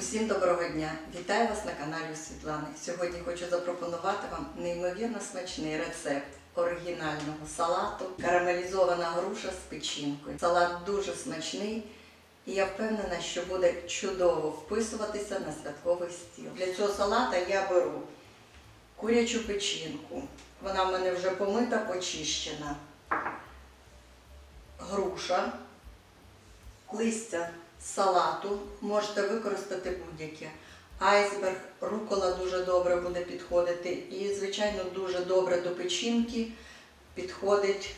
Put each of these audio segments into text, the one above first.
Усім доброго дня! Вітаю вас на каналі Світлани. Сьогодні хочу запропонувати вам неймовірно смачний рецепт оригінального салату карамелізована груша з печінкою. Салат дуже смачний і я впевнена, що буде чудово вписуватися на святковий стіл. Для цього салата я беру курячу печінку. Вона в мене вже помита, почищена. Груша, листя салату можете використати будь-яке. Айсберг, рукола дуже добре буде підходити. І, звичайно, дуже добре до печінки підходить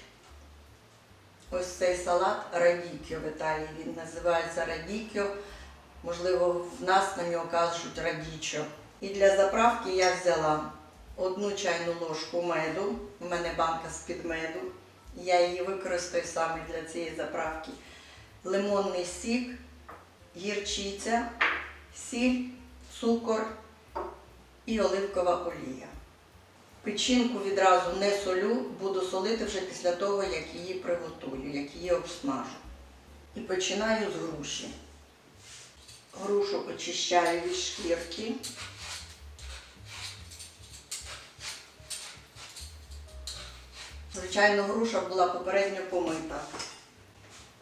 ось цей салат радікіо в Італії. Він називається радікіо. Можливо, в нас на нього кажуть радічо. І для заправки я взяла одну чайну ложку меду. У мене банка з-під меду. Я її використаю саме для цієї заправки. Лимонний сік, гірчиця, сіль, цукор і оливкова олія. Печінку відразу не солю, буду солити вже після того, як її приготую, як її обсмажу. І починаю з груші. Грушу очищаю від шкірки. Звичайно, груша була попередньо помита.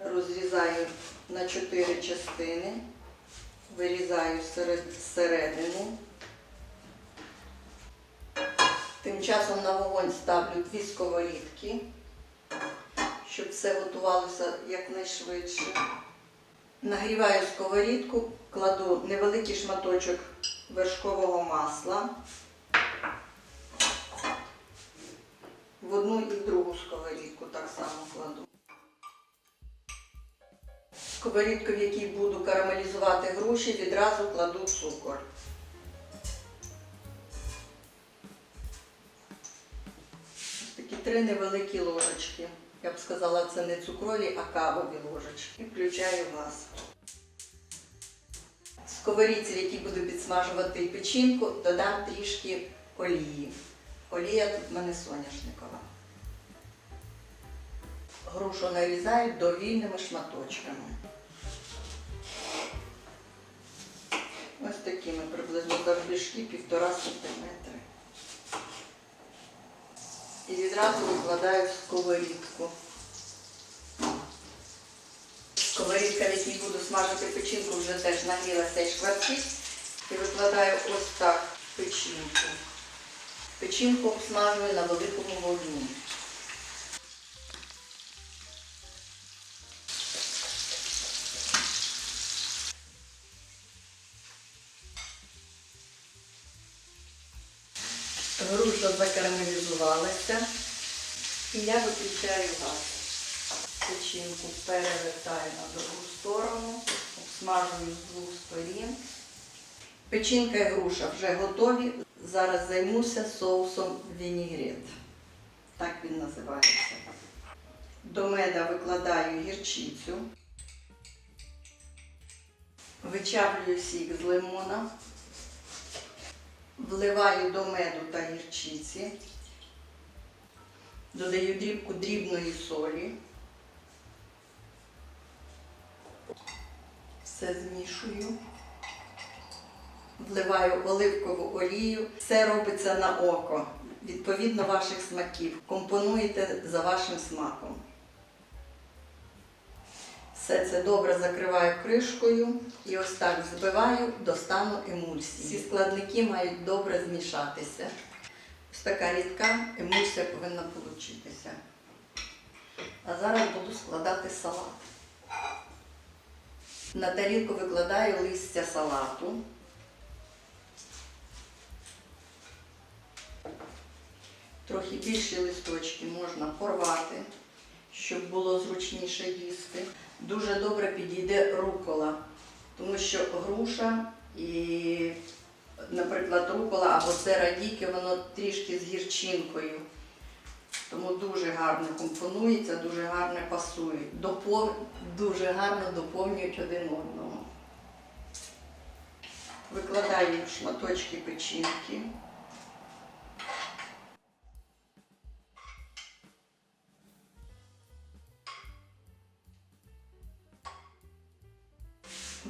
Розрізаю на чотири частини, вирізаю серед- зсередину. Тим часом на вогонь ставлю дві сковорідки, щоб все готувалося якнайшвидше. Нагріваю сковорідку, кладу невеликий шматочок вершкового масла в одну і в другу сковорідку так само кладу. Сковорідку, в якій буду карамелізувати груші, відразу кладу цукор. Ось такі три невеликі ложечки. Я б сказала, це не цукрові, а кавові ложечки. І включаю газ. В сковорідці, в якій буду підсмажувати печінку, додам трішки олії. Олія тут в мене соняшникова. Грушу нарізаю довільними шматочками. Ось такими приблизно завбільшки півтора сантиметри. І відразу викладаю в сковорідку. Сковорідка, в якій буду смажити печінку, вже теж нагрілася і шкварчить. І викладаю ось так печінку. Печінку обсмажую на великому вогні. Груша закарамелізувалася. І я виключаю газ. Печінку перевертаю на другу сторону, обсмажую з двох сторін. Печінка і груша вже готові. Зараз займуся соусом вінігрет. Так він називається. До меда викладаю гірчицю. Вичавлюю сік з лимона. Вливаю до меду та гірчиці. Додаю дрібку дрібної солі. Все змішую. Вливаю оливкову олію. Все робиться на око, відповідно ваших смаків. Компонуєте за вашим смаком. Все це добре закриваю кришкою і ось так збиваю до стану емульсії. Всі складники мають добре змішатися. Ось така рідка емульсія повинна получитися. А зараз буду складати салат. На тарілку викладаю листя салату. Трохи більші листочки можна порвати, щоб було зручніше їсти. Дуже добре підійде рукола, тому що груша і, наприклад, рукола або це радіки, воно трішки з гірчинкою. Тому дуже гарно компонується, дуже гарно пасують. Допов... Дуже гарно доповнюють один одного. Викладаю шматочки печінки.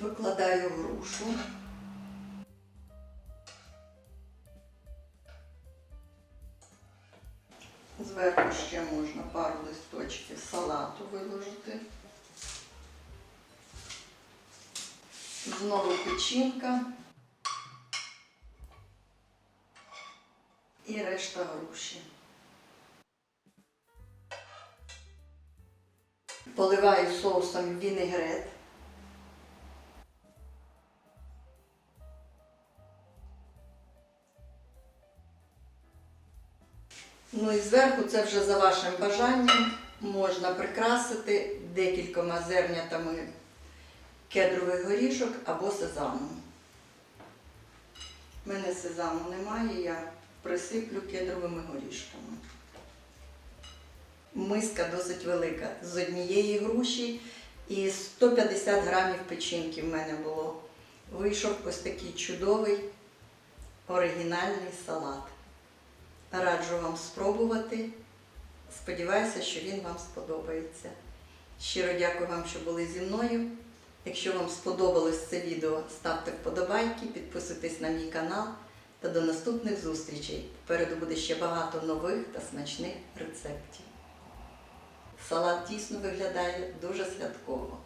викладаю грушу. Зверху ще можна пару листочків салату виложити. Знову печінка і решта груші. Поливаю соусом вінегрет. Ну і зверху це вже за вашим бажанням можна прикрасити декількома зернятами кедрових горішок або сезаму. У мене сезаму немає, я присиплю кедровими горішками. Миска досить велика. З однієї груші і 150 грамів печінки в мене було. Вийшов ось такий чудовий оригінальний салат. Раджу вам спробувати. Сподіваюся, що він вам сподобається. Щиро дякую вам, що були зі мною. Якщо вам сподобалось це відео, ставте вподобайки, підписуйтесь на мій канал та до наступних зустрічей. Попереду буде ще багато нових та смачних рецептів. Салат дійсно виглядає дуже святково.